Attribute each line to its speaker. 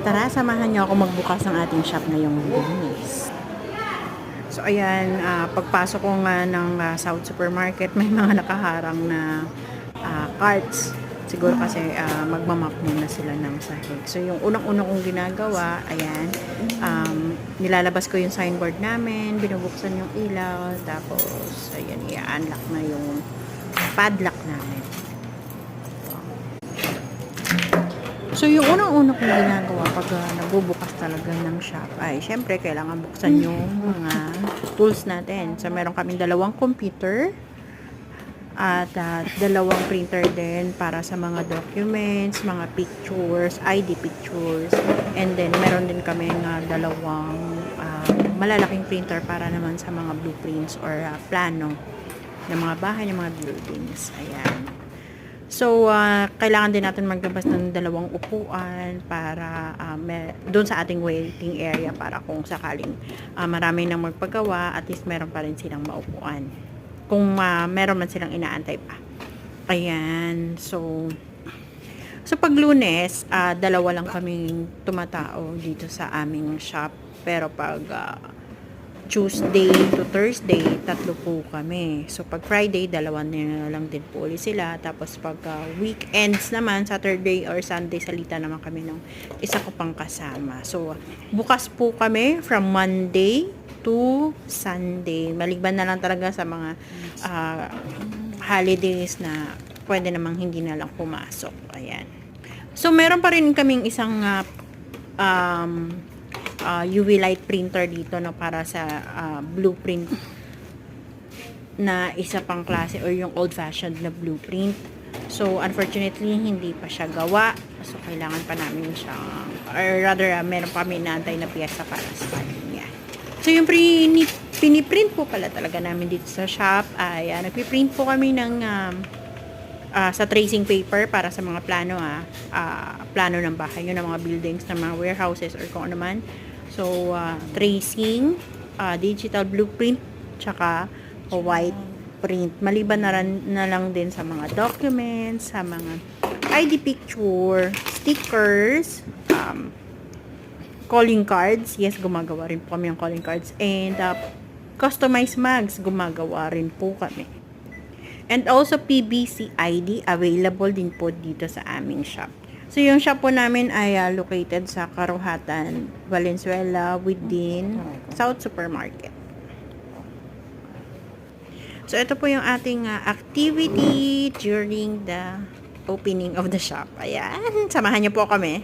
Speaker 1: Tara, samahan niyo ako magbukas ng ating shop ngayong lunes. So ayan, ah, pagpasok ko nga ng ah, South Supermarket, may mga nakaharang na ah, carts. Siguro kasi uh, magmamap muna sila ng sahig. So yung unang-unang kong ginagawa, ayan, um, nilalabas ko yung signboard namin, binubuksan yung ilaw, tapos ayan, i-unlock na yung padlock namin. So, yung unang-una kong ginagawa pag uh, nagbubukas talaga ng shop ay, syempre, kailangan buksan yung mga tools natin. So, meron kaming dalawang computer at uh, dalawang printer din para sa mga documents, mga pictures, ID pictures. And then, meron din kami uh, dalawang uh, malalaking printer para naman sa mga blueprints or uh, plano ng mga bahay, ng mga buildings. Ayan. So, uh, kailangan din natin maglabas ng dalawang upuan para uh, may, doon sa ating waiting area para kung sakaling uh, marami nang magpagawa, at least meron pa rin silang maupuan. Kung uh, meron man silang inaantay pa. Ayan. So, so pag lunes, uh, dalawa lang kaming tumatao dito sa aming shop. Pero pag uh, Tuesday to Thursday, tatlo po kami. So, pag Friday, dalawa na lang din po ulit sila. Tapos, pag uh, weekends naman, Saturday or Sunday, salita naman kami ng isa ko pang kasama. So, bukas po kami from Monday to Sunday. Maliban na lang talaga sa mga uh, holidays na pwede namang hindi na lang pumasok. Ayan. So, meron pa rin kaming isang uh, um, uh, UV light printer dito no para sa uh, blueprint na isa pang klase or yung old fashioned na blueprint. So unfortunately hindi pa siya gawa. So kailangan pa namin siyang or rather uh, meron pa kami naantay na piyesa para sa kanya. So yung prini, piniprint po pala talaga namin dito sa shop ay uh, nagpiprint po kami ng um, uh, sa tracing paper para sa mga plano ah, uh, plano ng bahay. Yun ng mga buildings ng mga warehouses or kung ano man. So uh, tracing uh, digital blueprint tsaka white print. Maliban na, ran, na lang din sa mga documents sa mga ID picture stickers um, calling cards. Yes gumagawa rin po kami ng calling cards. And uh, customized mags gumagawa rin po kami And also PBC ID available din po dito sa aming shop. So yung shop po namin ay uh, located sa Karuhatan, Valenzuela within South Supermarket. So ito po yung ating uh, activity during the opening of the shop. Ayan, samahan niyo po kami.